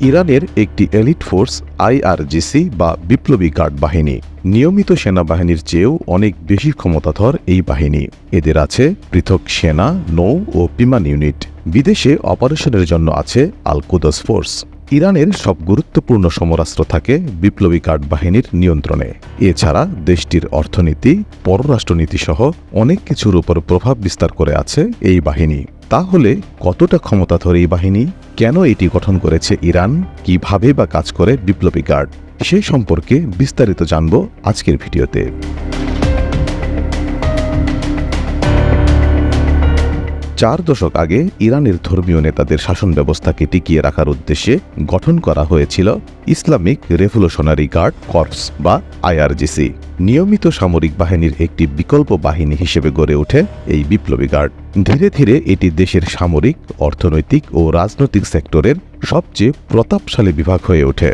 ইরানের একটি elite force IRGC বা বিপ্লবী গার্ড বাহিনী। নিয়মিত সেনাবাহিনীর চেয়েও অনেক বেশি ক্ষমতাধর এই বাহিনী। এদের আছে পৃথক সেনা, নৌ ও বিমান ইউনিট। বিদেশে অপারেশনের জন্য আছে আল কুদস ফোর্স। ইরানের সব গুরুত্বপূর্ণ সমরাস্ত্র থাকে বিপ্লবী গার্ড বাহিনীর নিয়ন্ত্রণে। এছাড়া দেশটির অর্থনীতি, পররাষ্ট্রনীতি সহ অনেক কিছুর উপর প্রভাব বিস্তার করে আছে এই বাহিনী। তাহলে কতটা ক্ষমতাধর এই বাহিনী? কেন এটি গঠন করেছে ইরান? কীভাবে বা কাজ করে বিপ্লবী গার্ড? সে সম্পর্কে বিস্তারিত জানব আজকের ভিডিওতে। চার দশক আগে ইরানের ধর্মীয় নেতাদের শাসন ব্যবস্থাকে টিকিয়ে রাখার উদ্দেশ্যে গঠন করা হয়েছিল ইসলামিক রেভলিউশনারি গার্ড কর্পস বা আইআরজিসি। নিয়মিত সামরিক বাহিনীর একটি বিকল্প বাহিনী হিসেবে গড়ে ওঠে এই বিপ্লবী গার্ড। ধীরে ধীরে এটি দেশের সামরিক, অর্থনৈতিক ও রাজনৈতিক সেক্টরের সবচেয়ে প্রতাপশালী বিভাগ হয়ে ওঠে।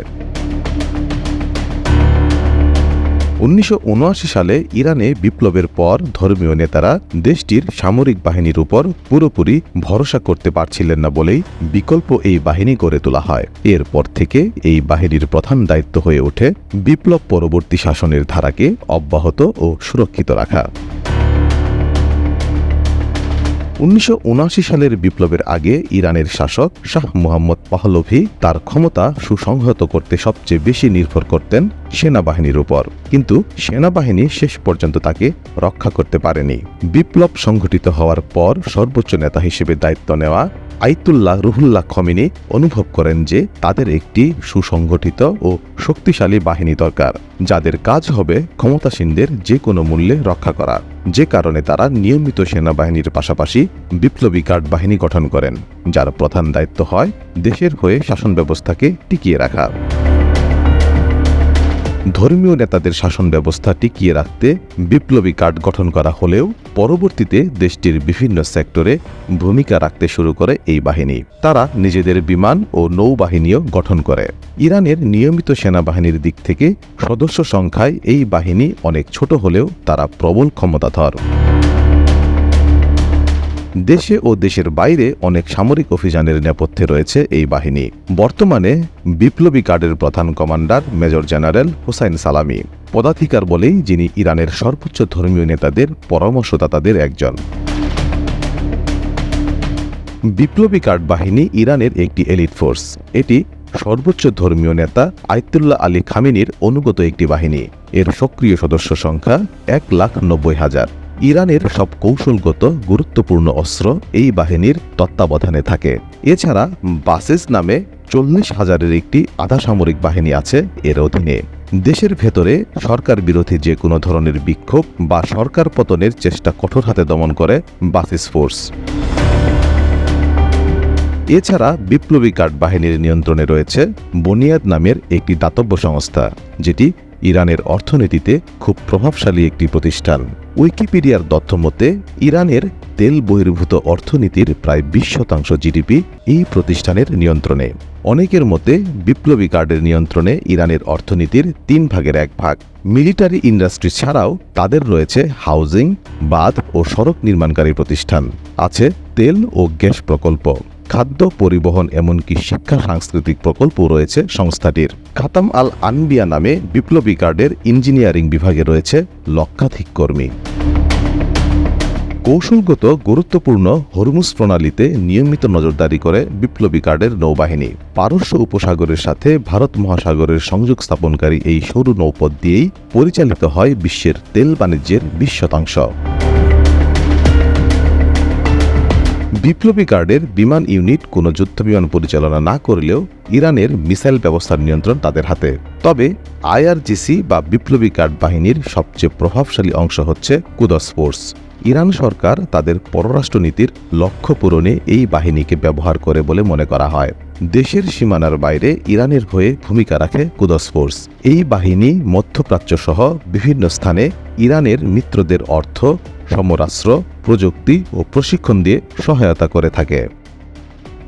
উনিশশো উনআশি সালে ইরানে বিপ্লবের পর ধর্মীয় নেতারা দেশটির সামরিক বাহিনীর উপর পুরোপুরি ভরসা করতে পারছিলেন না বলেই বিকল্প এই বাহিনী গড়ে তোলা হয়। এরপর থেকে এই বাহিনীর প্রধান দায়িত্ব হয়ে ওঠে বিপ্লব পরবর্তী শাসনের ধারাকে অব্যাহত ও সুরক্ষিত রাখা। উনিশশো উনআশি সালের বিপ্লবের আগে ইরানের শাসক শাহ মুহাম্মদ পাহলভি তার ক্ষমতা সুসংহত করতে সবচেয়ে বেশি নির্ভর করতেন সেনাবাহিনীর উপর। কিন্তু সেনাবাহিনী শেষ পর্যন্ত তাকে রক্ষা করতে পারেনি। বিপ্লব সংঘটিত হওয়ার পর সর্বোচ্চ নেতা হিসেবে দায়িত্ব নেওয়া আইতুল্লাহ রুহুল্লাহ খমিনি অনুভব করেন যে তাদের একটি সুসংগঠিত ও শক্তিশালী বাহিনী দরকার, যাদের কাজ হবে ক্ষমতাসীনদের যে কোনো মূল্যে রক্ষা করা। যে কারণে তারা নিয়মিত সেনাবাহিনীর পাশাপাশি বিপ্লবী গার্ড বাহিনী গঠন করেন, যার প্রধান দায়িত্ব হয় দেশের হয়ে শাসন ব্যবস্থাকে টিকিয়ে রাখা। ধর্মীয় নেতাদের শাসন ব্যবস্থা টিকিয়ে রাখতে বিপ্লবী কার্ড গঠন করা হলেও পরবর্তীতে দেশটির বিভিন্ন সেক্টরে ভূমিকা রাখতে শুরু করে এই বাহিনী। তারা নিজেদের বিমান ও নৌবাহিনীও গঠন করে। ইরানের নিয়মিত সেনাবাহিনীর দিক থেকে সদস্য সংখ্যায় এই বাহিনী অনেক ছোট হলেও তারা প্রবল ক্ষমতাধর। দেশে ও দেশের বাইরে অনেক সামরিক অভিযানের নেপথ্যে রয়েছে এই বাহিনী। বর্তমানে বিপ্লবী গার্ডের প্রধান কমান্ডার মেজর জেনারেল হুসাইন সালামি, পদাধিকার বলেই যিনি ইরানের সর্বোচ্চ ধর্মীয় নেতাদের পরামর্শদাতাদের একজন। বিপ্লবী গার্ড বাহিনী ইরানের একটি এলিট ফোর্স। এটি সর্বোচ্চ ধর্মীয় নেতা আয়তুল্লাহ আলী খামিনির অনুগত একটি বাহিনী। এর সক্রিয় সদস্য সংখ্যা এক লাখ নব্বই হাজার। ইরানের সব কৌশলগত গুরুত্বপূর্ণ অস্ত্র এই বাহিনীর তত্ত্বাবধানে থাকে। এছাড়া বাসেস নামে চল্লিশ হাজারের একটি আধা সামরিক বাহিনী আছে এর অধীনে। দেশের ভেতরে সরকার বিরোধী যে কোনো ধরনের বিক্ষোভ বা সরকার পতনের চেষ্টা কঠোর হাতে দমন করে বাসিস ফোর্স। এছাড়া বিপ্লবী গার্ড বাহিনীর নিয়ন্ত্রণে রয়েছে বনিয়াদ নামের একটি দাতব্য সংস্থা, যেটি ইরানের অর্থনীতিতে খুব প্রভাবশালী একটি প্রতিষ্ঠান। উইকিপিডিয়ার তথ্য মতে, ইরানের তেল বহির্ভূত অর্থনীতির প্রায় বিশ শতাংশ জিডিপি এই প্রতিষ্ঠানের নিয়ন্ত্রণে। অনেকের মতে, বিপ্লবী কার্ডের নিয়ন্ত্রণে ইরানের অর্থনীতির তিন ভাগের এক ভাগ। মিলিটারি ইন্ডাস্ট্রি ছাড়াও তাদের রয়েছে হাউজিং, বাঁধ ও সড়ক নির্মাণকারী প্রতিষ্ঠান। আছে তেল ও গ্যাস প্রকল্প। খাদ্য পরিবহন এমনকি শিক্ষা সাংস্কৃতিক প্রকল্প রয়েছে সংস্থাটির। খাতাম আল আনবিয়া নামে বিপ্লবী গার্ডের ইঞ্জিনিয়ারিং বিভাগে রয়েছে লক্ষাধিক কর্মী। কৌশলগত, গুরুত্বপূর্ণ হরমুজ প্রণালীতে নিয়মিত নজরদারি করে বিপ্লবী গার্ডের নৌবাহিনী। পারস্য উপসাগরের সাথে ভারত মহাসাগরের সংযোগ স্থাপনকারী এই সরু নৌপথ দিয়েই পরিচালিত হয় বিশ্বের তেল বাণিজ্যের বিশ শতাংশ। বিপ্লবী গার্ডের বিমান ইউনিট কোনো যুদ্ধবিমান পরিচালনা না করলেও ইরানের মিসাইল ব্যবস্থার নিয়ন্ত্রণ তাদের হাতে। তবে আইআরজিসি বা বিপ্লবী গার্ড বাহিনীর সবচেয়ে প্রভাবশালী অংশ হচ্ছে কুদস ফোর্স। ইরান সরকার তাদের পররাষ্ট্রনীতির লক্ষ্য পূরণে এই বাহিনীকে ব্যবহার করে বলে মনে করা হয়। দেশের সীমানার বাইরে ইরানের হয়ে ভূমিকা রাখে কুদস ফোর্স। এই বাহিনী মধ্যপ্রাচ্য সহ বিভিন্ন স্থানে ইরানের মিত্রদের অর্থ সমরাস্ত্র প্রযুক্তি ও প্রশিক্ষণ দিয়ে সহায়তা করে থাকে।